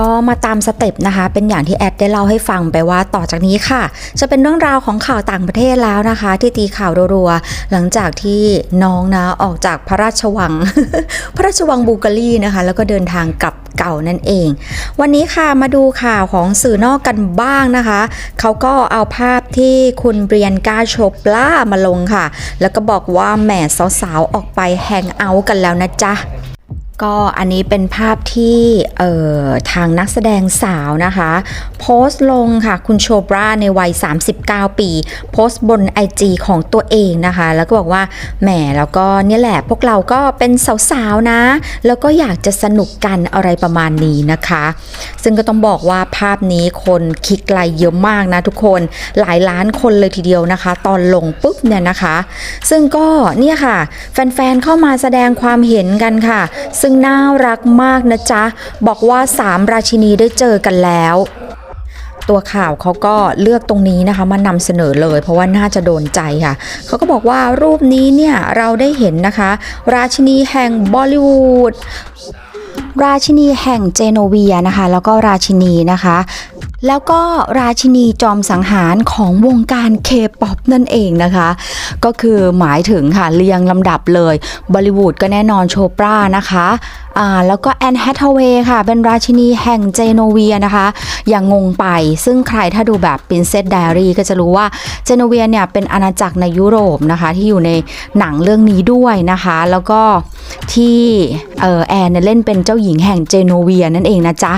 ก็มาตามสเต็ปนะคะ เป็นอย่างที่แอดได้เล่าให้ฟังไปว่าต่อจากนี้ค่ะ จะเป็นเรื่องราวของข่าวต่างประเทศแล้วนะคะ ที่ตีข่าวรัวๆหลังจากที่น้องนะออกจากพระราชวัง พระราชวังบูการีนะคะ แล้วก็เดินทางกลับเก่านั่นเอง วันนี้ค่ะมาดูข่าวของสื่อนอกกันบ้างนะคะ เขาก็เอาภาพที่คุณเบรียนกาโชปล่ามาลงค่ะ แล้วก็บอกว่าแหม่สาวๆออกไปแฮงเอาท์กันแล้วนะจ๊ะ ก็อันนี้เป็นภาพที่เอ่อทางนักแสดงสาวนะคะ โพสต์ลงค่ะคุณโชบราในวัย 39 ปี โพสต์บน IG ของตัวเองนะคะ แล้วก็บอกว่าแหมแล้วก็เนี่ยแหละ พวกเราก็เป็นสาวๆนะ แล้วก็อยากจะสนุกกันอะไรประมาณนี้นะคะ ซึ่งก็ต้องบอกว่าภาพนี้คนคลิกไลค์เยอะมากนะทุกคนหลายล้านคนเลยทีเดียวนะคะ ตอนลงปุ๊บเนี่ยนะคะ ซึ่งก็เนี่ยค่ะ แฟนๆเข้ามาแสดงความเห็นกันค่ะ ซึ่งน่ารักมากนะจ๊ะ บอกว่าสามราชินีได้เจอกันแล้วตัวข่าวเขาก็เลือกตรงนี้นะคะมานำเสนอเลย เพราะว่าน่าจะโดนใจค่ะเขาก็บอกว่ารูปนี้เนี่ยเราได้เห็นนะคะ ราชินีแห่งบอลลิวูดราชินีแห่งเจโนเวียนะคะ แล้วก็ราชินีนะคะ แล้วก็ราชินีจอมสังหารของวงการเคป๊อปนั่นเองนะคะ ก็คือหมายถึงค่ะเรียงลำดับเลยบอลิวูดก็แน่นอนโชปรานะคะอ่าแล้วก็แอนแฮทเวย์ค่ะ เป็นราชินีแห่งเจโนเวียนะคะ อย่างงงไป ซึ่งใครถ้าดูแบบ Princess Diary ก็จะรู้ว่าเจโนเวียเนี่ยเป็นอาณาจักรในยุโรปนะคะ ที่อยู่ในหนังเรื่องนี้ด้วยนะคะ แล้วก็ที่เออแอนเนี่ยเล่นเป็นเจ้าหญิงแห่งเจโนเวียนั่นเองนะจ๊ะ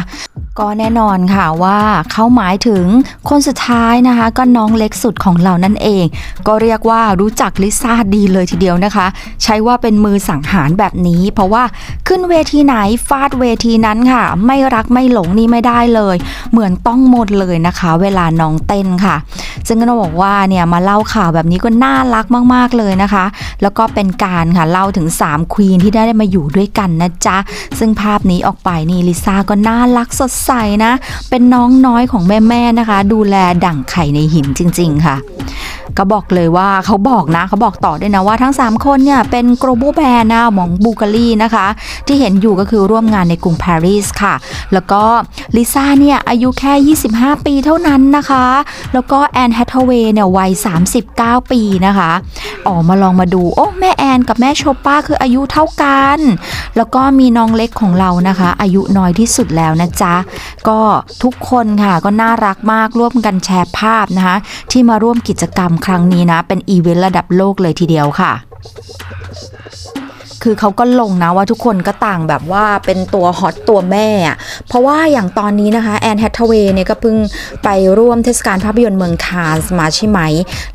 ก็แน่นอนค่ะว่าเขาหมายถึงคนสุดท้ายนะคะ ก็น้องเล็กสุดของเรานั่นเอง ก็เรียกว่ารู้จักลิซ่าดีเลยทีเดียวนะคะ ใช้ว่าเป็นมือสังหารแบบนี้ เพราะว่าขึ้นเวทีไหนฟาดเวทีนั้นค่ะ ไม่รักไม่หลงนี่ไม่ได้เลย เหมือนต้องหมดเลยนะคะ เวลาน้องเต้นค่ะ ซึ่งก็ต้องบอกว่าเนี่ยมาเล่าข่าวแบบนี้ก็น่ารักมาก ๆเลยนะคะ แล้วก็เป็นการค่ะเล่าถึง3ควีนที่ได้มาอยู่ด้วยกันนะจ๊ะซึ่งภาพนี้ออกไปนี่ลิซ่าก็น่ารักสดใสนะ เป็นน้องน้อยของแม่ๆนะคะ ดูแลดั่งไข่ในหินจริง ๆ ค่ะ ก็บอกเลยว่าเขาบอกนะเขาบอกต่อด้วยนะว่าทั้ง 3 คนเนี่ยเป็น global band นะของบูการีนะคะ ที่เห็นอยู่ก็คือร่วมงานในกรุงปารีสค่ะ แล้วก็ลิซ่าเนี่ยอายุแค่ 25 ปีเท่านั้นนะคะ แล้วก็แอนแฮทเวย์เนี่ยวัย 39 ปีนะคะออกมาลองมาดู โอ้ แม่แอนกับแม่โชป้าคืออายุเท่ากัน แล้วก็มีน้องเล็กของเรานะคะ อายุน้อยที่สุดแล้วนะจ๊ะ ก็ทุกคนค่ะก็น่ารักมากร่วมกันแชร์ภาพนะคะ ที่มาร่วมกิจกรรมครั้งนี้นะ เป็นอีเวนต์ระดับโลกเลยทีเดียวค่ะ คือเขาก็ลงนะว่าทุกคนก็ต่างแบบว่าเป็นตัวฮอตตัวแม่อะเพราะว่าอย่างตอนนี้นะคะแอนแฮทเวย์เนี่ยก็เพิ่งไปร่วมเทศกาลภาพยนตร์เมืองคานส์มาใช่ไหม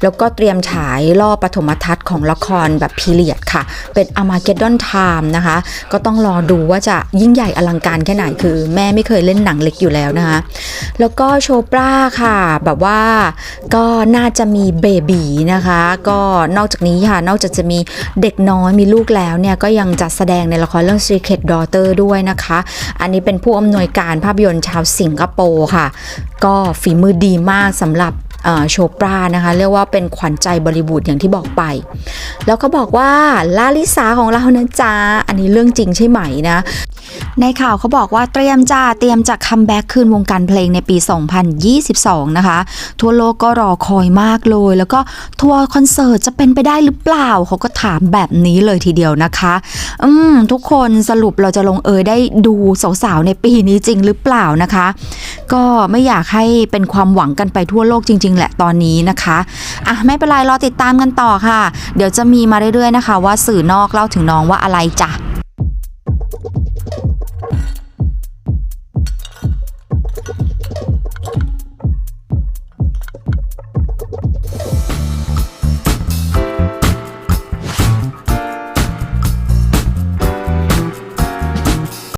แล้วก็เตรียมฉายรอบปฐมทัศน์ของละครแบบพีเรียดค่ะ เป็นอามาเกดดอนไทม์นะคะ ก็ต้องรอดูว่าจะยิ่งใหญ่อลังการแค่ไหนคือ แม่ไม่เคยเล่นหนังเล็กอยู่แล้วนะคะ แล้วก็โชปราค่ะ แบบว่าก็น่าจะมีเบบีนะคะ ก็นอกจากนี้ค่ะนอกจากจะมีเด็กน้อยมีลูกแล้วเนี่ยก็ยังจัดแสดงในละครเรื่อง Secret Daughter ด้วยนะคะ อันนี้เป็นผู้อำนวยการภาพยนตร์ชาวสิงคโปร์ค่ะ ก็ฝีมือดีมากสำหรับ โชปรานะคะเรียกว่าเป็นขวัญใจบริบูดอย่างที่บอกไป แล้วก็บอกว่าลาลิสาของเรานะจ๊ะอันนี้เรื่องจริงใช่ไหมนะในข่าวเขาบอกว่าเตรียมจ้าเตรียมจะคัมแบ็กคืนวงการเพลงในปี 2022 นะคะ ทั่วโลกก็รอคอยมากเลย แล้วก็ทัวร์คอนเสิร์ตจะเป็นไปได้หรือเปล่า เขาก็ถามแบบนี้เลยทีเดียวนะคะ อืม ทุกคนสรุปเราจะลงเอยได้ดูสาวๆในปีนี้จริงหรือเปล่านะคะ ก็ไม่อยากให้เป็นความหวังกันไปทั่วโลกจริงแหละตอนนี้นะคะอะไม่เป็นไรรอติดตามกันต่อค่ะ เดี๋ยวจะมีมาเรื่อยๆนะคะ ว่าสื่อนอกเล่าถึงน้องว่าอะไรจ้ะ